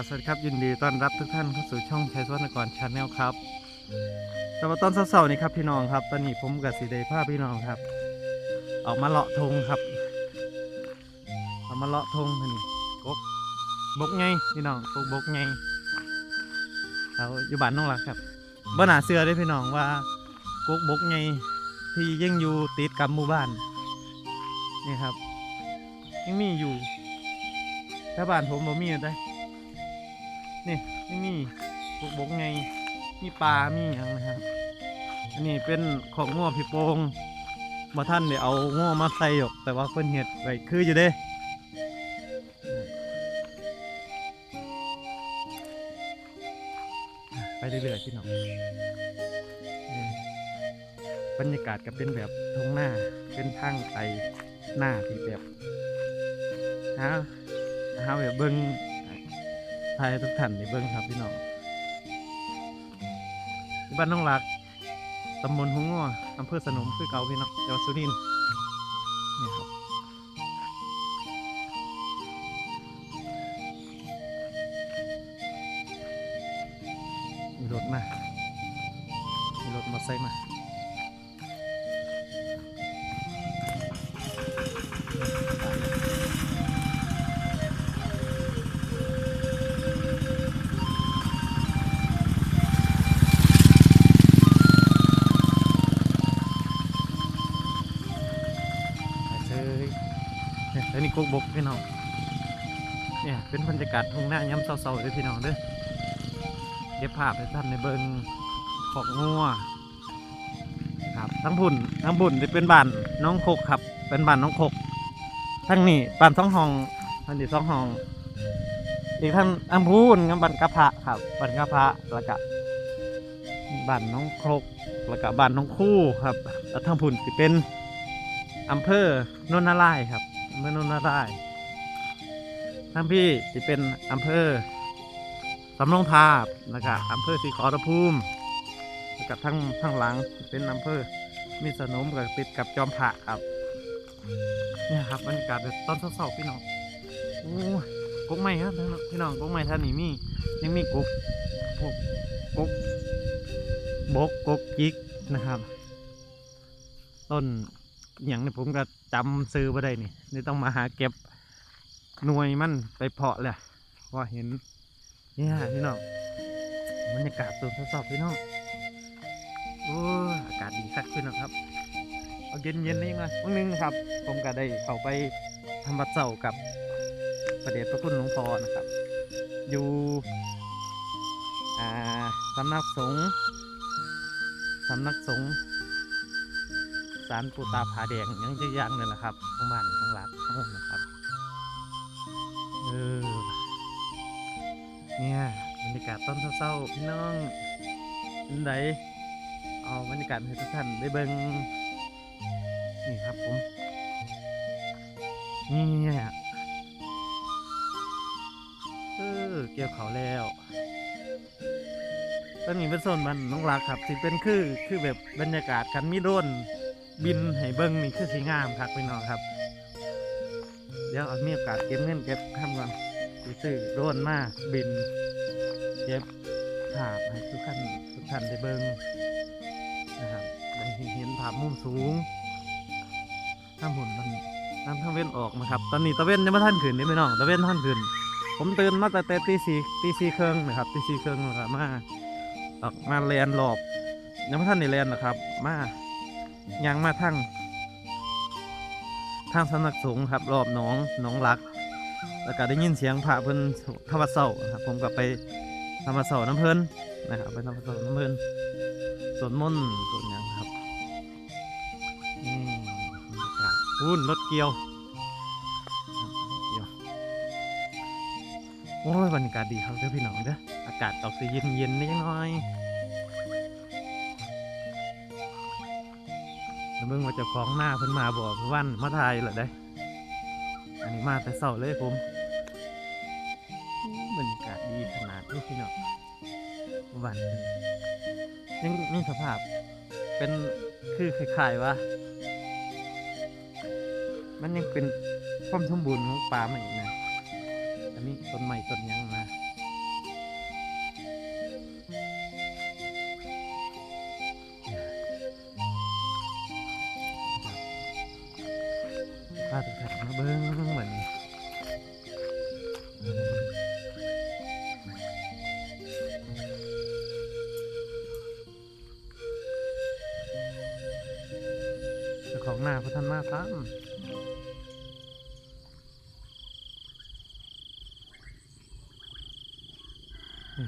กับสวัสดีครับยินดีต้อนรับทุกท่านเข้าสู่ช่องชัยสวรรณกรชาแนลครับแต่ว่าตอนเช้าๆนี่ครับพี่น้องครับ ตอนนี้ผมกับสีเดผ้าพี่น้องครับ ออกมาเลาะธงครับออกมาเลาะธงนี่กกบกไงพี่น้องกกบกไงเราอยู่บ้านน้องหลักครับบ้านหนาเสือได้พี่น้องว่ากกบกไงที่ยังอยู่ติดกับหมู่บ้านนี่ครับยังมีอยู่ถ้าบ้านผมบ่มีได้ นี่นี่มีบกบกไงมีปลา มีอย่างนะครับอันนี้เป็นของง้อพี่โปงมาท่านเดี๋ยวเอาง้อมาใส่หยกแต่ว่าเพิ่นเห็ดไว้คืออยู่เด้ไปเรื่อยๆพี่น้องบรรยากาศก็เป็นแบบทงหน้าเป็นทางไปหน้าที่แบบฮะฮะแบบเบิ้ง ทายทุกท่านในเบื้องครับพี่น้องบ้านน้องหลักตำบลหงงัวอำเภอสนมคือเก่าพี่น้องจังหวัดสุรินทร์ บกพี่น้องเนี่ยเป็นบรรยากาศทุ่งนาย้ำเศร้าๆเลยพี่น้องเด้อเก็บภาพให้ท่านในเบิงของงัวนะครับทั้งพุ่นทั้งบุ่นจะเป็นบ้านน้องคกครับ เป็นบ้านน้องคกทั้งนี้บ้านสองห้องทั้งนี้สองห้อง อีกทั้งอัมพูนกับบ้านกระพะครับบ้านกระพะแล้วก็บ้านน้องคกแล้วก็บ้านน้องคู่ครับแล้วทั้งพุ่นจะเป็นอำเภอโนนนารายครับ เภอโนนนารายทั้งพี่จะเป็นอำเภอสำโรงทาบแล้วก็อำเภอศรีขอรภูมิแล้วก็ทั้งทั้งหลังเป็นอำเภอมีสนมกับติดกับจอมผะครับเนี่ยครับบรรยากาศแบบตอนเช้าๆพี่น้องโอ้กกไม้ครับพี่น้องกกไม้ท่านนี้มียังมีกกพวกกกบกกกจิกนะครับ ต้นอหย่างนี้ผมก็ จำซื้อมาได้นี่นี่ต้องมาหาเก็บหน่วยมันไปเพาะเลยเพราเห็นเนี่ยพี่น้องบรรยากาศตัวทดสอบพี่น้องโอ้อากาศดีคักขึ้นนะครับเอาเย็นเย็นๆนี่มาวันหนึงครับ ผมก็ได้เข้าไปทำบัดเจ้ากับประเดชพระคุณหลวงพ่อนะครับ อยู่อ่าสำนักสงฆ์สำนักสงฆ์ สารปูตาผาแดงยังจะย่างเลยนะครับของบ้านของรัฐทั้งหมนะครับเออเนี่ยบรรยากาศตอนเศร้าๆพี่น้องเป็นไดเอาบรรยากาศให้ทุกท่านได้เบิ่งนี่ครับผมเนี่ยเออเกี่ยวเขาแล้วตอนนี้เป็นโซนบ้านน้องรักครับที่เป็นคือคือแบบบรรยากาศกันมีโดน บินให้เบิ้งนี่คือสีงามครับพี่น้องครับ เดี๋ยวเอามีโอกาสเก็บเงินเก็บทำก่อนซื้อโดนมากบิน เก็บภาพให้ทุกท่านทุกท่านได้เบิ้งนะครับได้เห็นภาพมุมสูงน้ำหุ่นมันน้ำทางเว้นออกนะครับ ตอนนี้ตะเว้นยังไม่ท่านขึ้นนี่พี่น้องตะเว้นท่านขึ้น ผมตื่นมาแต่แต่ตีสี่ตีสี่เครึ่องนะครับตีสี่เครึ่องนะครับมาออกมาเรียนรอบยังไม่ท่านได้เรียนนะครับ มา ยังมาทางทางสำนักสงฆ์ครับ รอบหนองหนองรัก แล้วก็ได้ยินเสียงพระเพิ่นธรรมเสาครับ ผมก็ไปธรรมเสาน้ำเพิ่นนะครับไปธรรมเสาน้ำเพิ่นสวดมนต์สวดหยังครับนี่บรรยากาศพุ่นรถเกี่ยวโอ้ยบรรยากาศดีครับเด้อพี่น้องเด้ออากาศออกสิเย็นเย็นนิดหน่อย แล้วมึงว่าจะคล้าของหน้าเพิ่นมาบอกวันมาทายเหรอได้ อันนี้มาแต่เสาเลยผมบรรยากาศดีขนาดนี้พี่น้องวันยังนี่สภาพ เป็นคือคล้ายๆว่า มันยังเป็นความสมบูรณ์ของป่าใหม่นะอันนี้ต้นใหม่ต้น ของหน้าพระท่านมาซ้ำ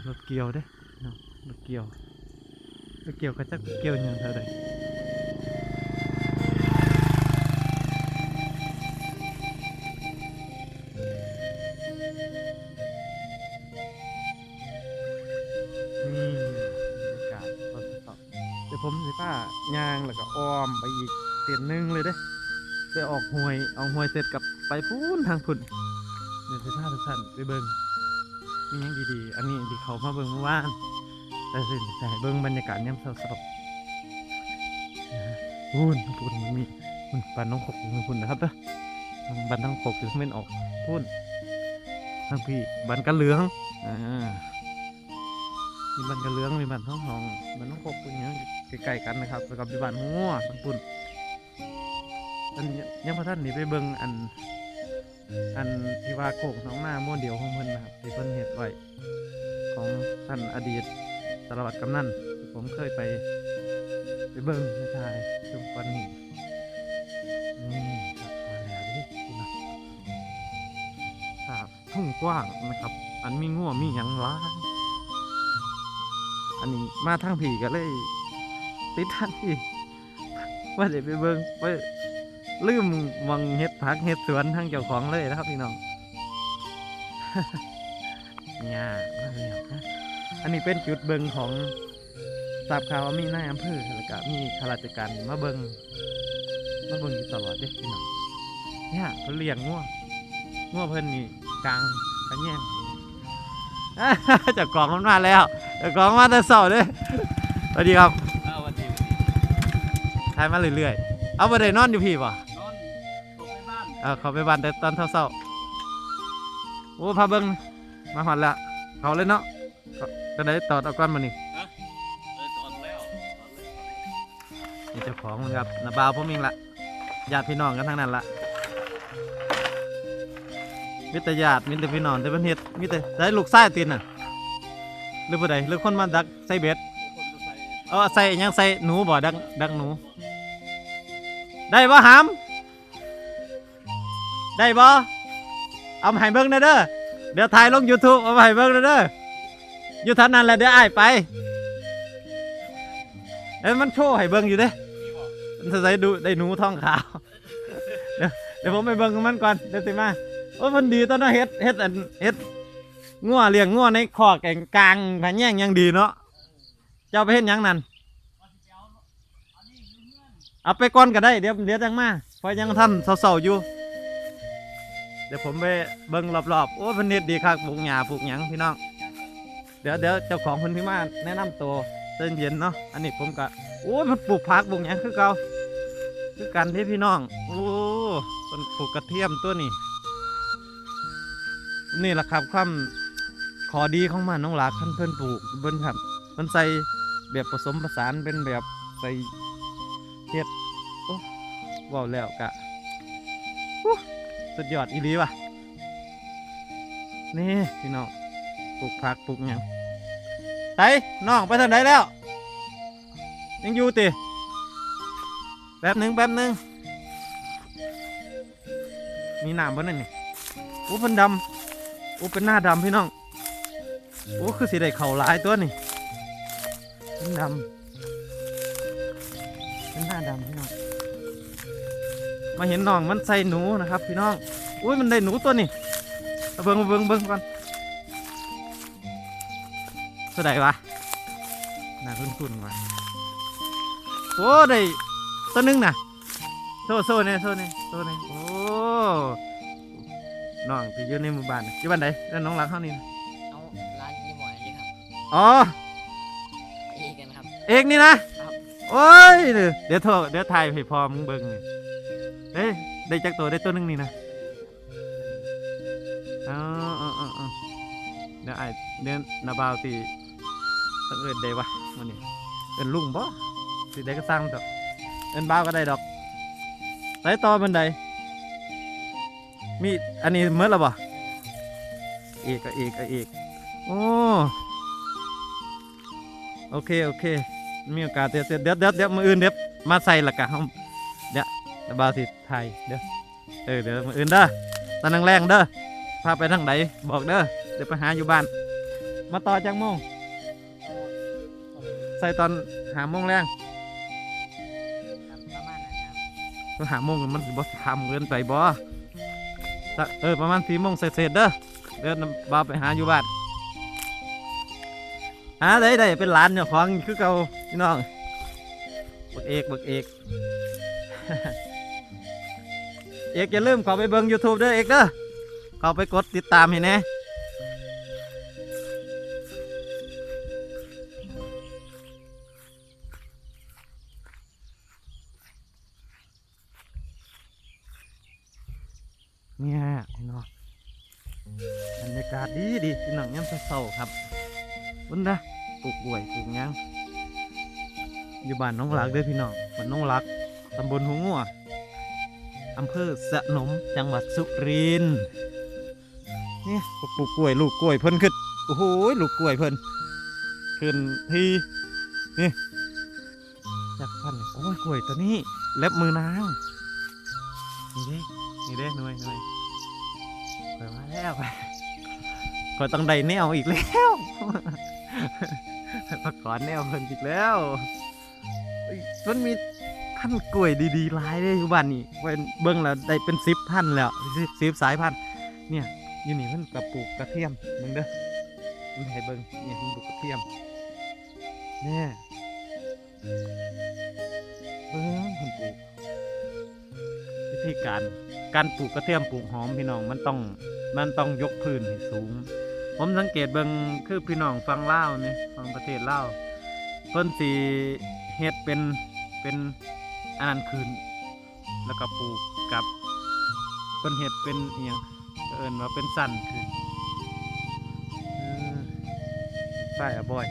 รถเกี่ยวเด้เนาะรถเกี่ยวรถเกี่ยวก็จะเกี่ยวอย่างเท่าไหร่ ผมสิป้ายางแล้วก็อ้อมไปอีกเตียนหนึงเลยเด้ไปออกหวยออกหวยเสร็จกับไปพูนทางพุ่นเดี๋ยวสิพาทุกท่านไปเบิ่งมีหยังดีๆ อันนี้ที่เขามาเบิ่งเมื่อวานแต่สิแต่เบิ่งบรรยากาศย่ำเศร้าๆพูนพูนมันมีพูนปันน้องขกอยู่พูนนะครับเด้อทางบันทั้งขกอยู่เม่ออกพูนทางพี่บันกันเหลืองอ่า มีบันกระเลื้องมีบันท้องหองบันท้องคกอย่างเงี้ยใกล้ๆกันนะครับแล้วก็มีบันหัวสังปุ่นอันยังพระท่านหนีไปเบิ่งอัน อันที่ว่าโคกน้องหน้าม้วนเดียวของเพิ่นนะครับที่เพิ่นเฮ็ดไว้ของท่านอดีตสารวัตรกำนันที่ผมเคยไป ไปเบิ่งในชายช่วงวันนี้นี่ครับมาแล้วดิคุณนะครับทุ่งกว้างนะครับ อันมีงัวมีหยังล้าย อันนี้มาทางผีก็เลยติดทันทีว่าเดี๋ยวไปเบิ่งไปลืมวังเฮ็ดผักเฮ็ดสวนทางเจ้าของเลยนะครับพี่น้องเนี่ยมาอันนี้เป็นจุดเบิ้งของทราบข่าวว่ามีนายอำเภอแล้วก็มีข้าราชการมาเบิ้งมาเบิ้งอยู่ตลอดเด้พี่น้องเนี่ยเขาเลี้ยงง่วงง่วงเพิ่นนี่กลางกระแยงเจากกล่องมันมาแล้ว เดี๋ยวกองมาแต่เสาร์เด้สวัสดีครับอ้าววันดีทายมาเรื่อยๆ เอาไปได้นอนอยู่พี่ป่ะนอนตกไปบ้านเออเขาไปบ้านแต่ตอนเช้าๆโอ้พาเบิ้งมาหอดแล้วเขาเลยเนาะก็ก็ได้ตอดเอาก้อนมานี่เออตอนแล้วตอนแล้วนี่เจ้าของมันครับนาบาวผมเองละญาติพี่น้องกันทั้งนั้นละมิตรญาติมิตรพี่น้องแต่เป็นเฮ็ดมิตรได้ลูกไส้ตีนน่ะห รือผู้ใดหรือคนมาดักใส่เบ็ดคนมาใส่เอาใส่ยังใส่หนูบ่ดังดังหนู ได้บ่หามได้บ่เอามาให้เบิ่งนะเด้อเดี๋ยวถ่ายลง YouTube เอามาให้เบิ่งนะเด้ออยู่ทันนั้นแหละเดี๋ยวอ้ายไปเอ้ยมันโชว์ให้เบิ่งอยู่เด้มันจะได้ดูได้หนูท้องขาวเดี๋ยวผมไปเบิ่งมันก่อนเดี๋ยวสิมาโอ้ยมันดีตอนนั้นเฮ็ดเฮ็ดอันเฮ็ด งัวเลี้ยงงัวในคอกแกงกลางผนแย่งยังดีเนาะเจ้าไปเห็นยังนั่นเอาไปก่อนก็ได้เดี๋ยวเดี๋ยวจังมาเพราะยังท่านเศร้าๆอยู่ เดี๋ยวผมไปเบิ่งรอบๆ โอ้พันเน็ดดีครับปลูกหญ้าปลูกหยังพี่น้อง เดี๋ยวเดี๋ยวเจ้าของเพิ่นที่มาแนะนำตัวเต้นเย็นเนาะ อันนี้ผมก็โอ้มันปลูกผักปลูกหยังคือเก่าคือกันที่พี่น้อง โอ้ต้นปลูกกระเทียมตัวนี้ นี่แหละครับความ ขอดีของมันน้องหลาคันเพิ่อนปลูกเพิ่นครับมันใส่แบบผสมผสานเป็นแบบใส่เห็ดโอ้ว้าวแล้วกะสุดยอดอีหลีว่ะนี่พี่น้องปลูกผักปลูกหยังไตน้องไปทางไหนแล้ว ยังอยู่ติแป๊บหนึ่งแป๊บหนึ่งมีน้ำบ่นั่นนี่โอ้เพิ่นดำโอ้เป็นหน้าดำพี่น้อง โอ้คือสีได้เข่าลายตัวนี่เป็นดำเป็นหน้าดำพี่น้องมาเห็นน้องมันใส่หนูนะครับ พี่น้องอุ้ยมันได้หนูตัวนี่เบิ้งมาเบิ้งเบิ้งก่อนเท่าไหร่วะน่าคุ้นๆว่ะโอ้ได้ตัวหนึงนะโซ่โซ่เนี่ยโซ่เนี่ยโซ่เนี่ยโอ้น้องที่อยู่ในหมู่บ้านอยู่บ้านไหนแล้วน้องรักเขานี่นะ อ๋อ เอกันครับ เอกนี่นะครับโอ้ยเดี๋ยวเดี๋ยวโทรเดี๋ยวถ่ายให้พอมึงเบิ่งนี่เอ้ยได้จักตัวได้ตัวหนึงนี่นะอ๋ออ๋ออ๋ออ๋อเดี๋ยวไอ้เดี๋ยวนาบาวตีต้องเอินได้วะมันนี่เอินลุงบ่สิได้ก็สร้างมันดอกเอินบ่าวก็ได้ดอกไต่ต่อบันไดมีอันนี้เมื่อแล้วบ่เอกกับเอกกับเอกโอ้ โอเคโอเค มีโอกาสเดี๋ยวเดี๋ยวเดี๋ยวเดี๋ยวมืออื่นเดี๋ยวมาใส่ละกะเฮาเดี๋ยวเดี๋ยบาสิไทยเดี๋ยวเออเดี๋ยวมืออื่นเด้อตอนแรงเด้อพาไปทางไหนบอกเด้อเดี๋ยวไปหาอยู่บ้าน มาต่อจังโมงใส่ตอนหาโมงแรงประมาณนั้นครับก็หาโมงมันสิบ่ทำเกินไปบ่สักเออประมาณสี่โมงเสร็จเด้อเดินบ่าไปหาอยู่บ้าน หาได้ได้เป็นหลานเนี่ยของคือเก่าพี่น้องบักเอกบักเอก เอกอย่าลืมเข้าไปเบิ่ง YouTube เด้อเอกเด้อเข้าไปกดติดตามให้แน่เนี่ยพี่น้องบรรยากาศดีดีพี่น้องยามเช้าครับ บุญนะปลูกกล้วยปลูกหยังอยู่บ้านน้องหลักเด้อพี่น้องบ้านน้องหลักตำบลหัวงัวอำเภอสะนมจังหวัดสุรินทร์นี่ปลูกกล้วยลูกกล้วยเพิ่นขึ้นโอ้โหลูกกล้วยเพิ่นขึ้นทีนี่จากพันโอ้ยกล้วยตัวนี้เล็บมือนางนี่เด้นี่เด้หน่วยหน่วยไปมาแล้วไปก็ต้องได้แนวอีกแล้ว ประกอบแนวเพิ่นอีกแล้วมันมีพันกล้วยดีๆหลายเลยอยู่บ้านนี่เว้นเบิ่งแล้วได้เป็นสิบพันแล้วสิบสายพันธุ์เนี่ยอยู่นี่เพิ่นกับปลูกกระเทียมมึงเด้อมึงให้เบิ่งเนี่ยเพิ่นปลูกกระเทียมเนี่ยเบิ่งเพิ่นปลูกวิธีการการปลูกกระเทียมปลูกหอมพี่น้องมันต้องมันต้องยกพื้นให้สูง ผมสังเกตเบิงคือพี่น้องฟังเล่าวนี่ฟังประเทศเล่าวเพิ่นสีเฮ็ดเป็นเป็นอันนั้นคืน แล้วก็ปลูกกับเพิ่นเฮ็ดเป็นอีหยังเอิ้นว่าเป็นสันคืนเออใช่อะบอย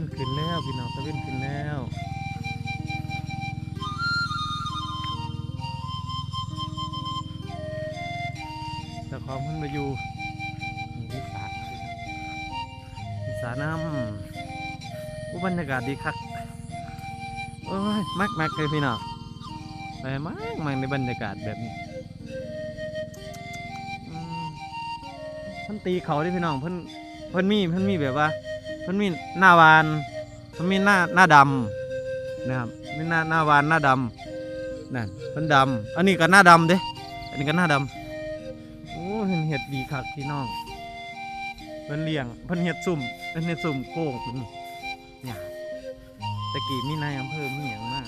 วนขึ้นแล้วพี่น้องตะเวนขึ้นแล้วแต่ของเพิ่นมาอยู่นี่ที่สาที่สาน้ำอุบรรยากาศดีคักโอ้ยมากมากเลยพี่น้องไปมากมากในบรรยากาศแบบนี้พิ่นตีเขาเด้พี่น้องเพิ่นเพิ่นมีเพิ่นมีแบบว่า เพิ่นมีหน้าวานเพิ่นมีหน้าหน้าดำนะครับมีหน้าหน้าวานหน้าดำนั่นเพิ่นดำอันนี้ก็หน้าดำเด้อันนี้ก็หน้าดำโอ้เห็นเห็ดดีคักพี่น้องเพิ่นเลี้ยงเพิ่นเห็ดสุ่มเพิ่นเห็ดสุ่มโค้งเนี่ยตะกี้มีนายอำเภอมีหยังมาก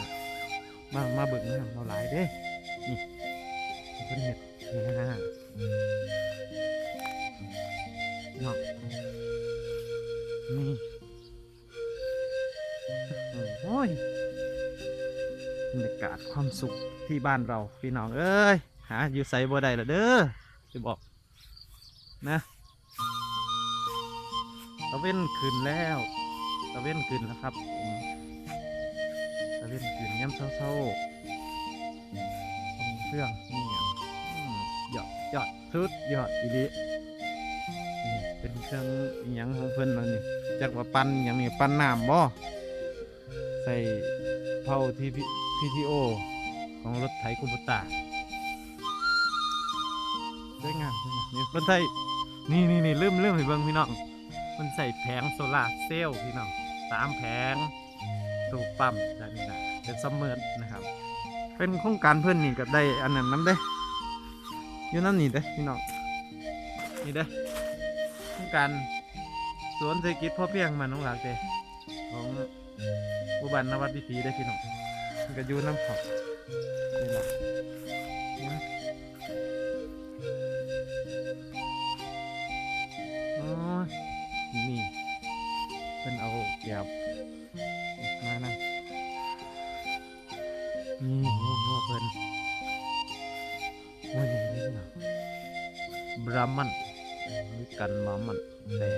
มามาเบิ่งมาเราหลายเด้นี่เพิ่นเห็ดเนี่ยนะเนาะนี่ โอ้ยบรรยากาศความสุขที่บ้านเราพี่น้องเอ้ยหาอยู่ใส่บ่ได้ละเด้อจะบอกนะตะเว้นขึ้นแล้วตะเว้นขึ้นแล้วครับผมตะเว้นขึ้นย้ำเศร้าๆตรงเครื่องนี่อย่างอืมยอดยอดสุดยอดอีดีเป็นเครื่องยังของเพิ่นแล้วนี่ จักว่าปั้นอย่างนี้ปั้นน้ำบ่ใส่เผาทีพีทีโอของรถไถคุมพุตาสวยงามสวยงามนี่คนไทยนี่นี่นี่เริ่มเริ่มให้เบิ่งพี่น้องมันใส่แผงโซลาร์เซลล์พี่น้องสามแผงสูปั๊มแบบนี้นะเป็นซัมเมอร์นะครับ เป็นโครงการเพื่อนนี่ก็ได้อันนั้นน้ำเด้อยู่นั่นนี่เด้พี่น้องนี่เด้โครงการ สวนเศรษฐกิจพ่อเพียงมันน้องหลักเด้ของอุบันนวัดวิถีได้พี่น้องมันก็อยู่น้ำเขานี่แหละนะอ๋อนี่เป็นเอาเกียบมานั่งนี่โอ้โหเพิ่นโอ้ยนี่นี่เนะบรามันกันมามันแต่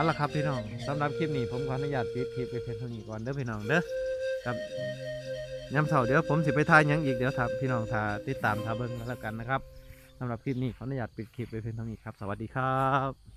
เอาละครับพี่น้องสำหรับคลิปนี้ผมขออนุญาตปิดคลิปไปเพียงเท่านี้ก่อนเด้อพี่น้องเด้อครับย้ำเสาร์เดี๋ยวผมสิไปทายยังอีกเดี๋ยวถามพี่น้องทาติดตามทาเบิ้งแล้วกันนะครับสำหรับคลิปนี้ขออนุญาตปิดคลิปไปเพียงเท่านี้ครับ สวัสดีครับ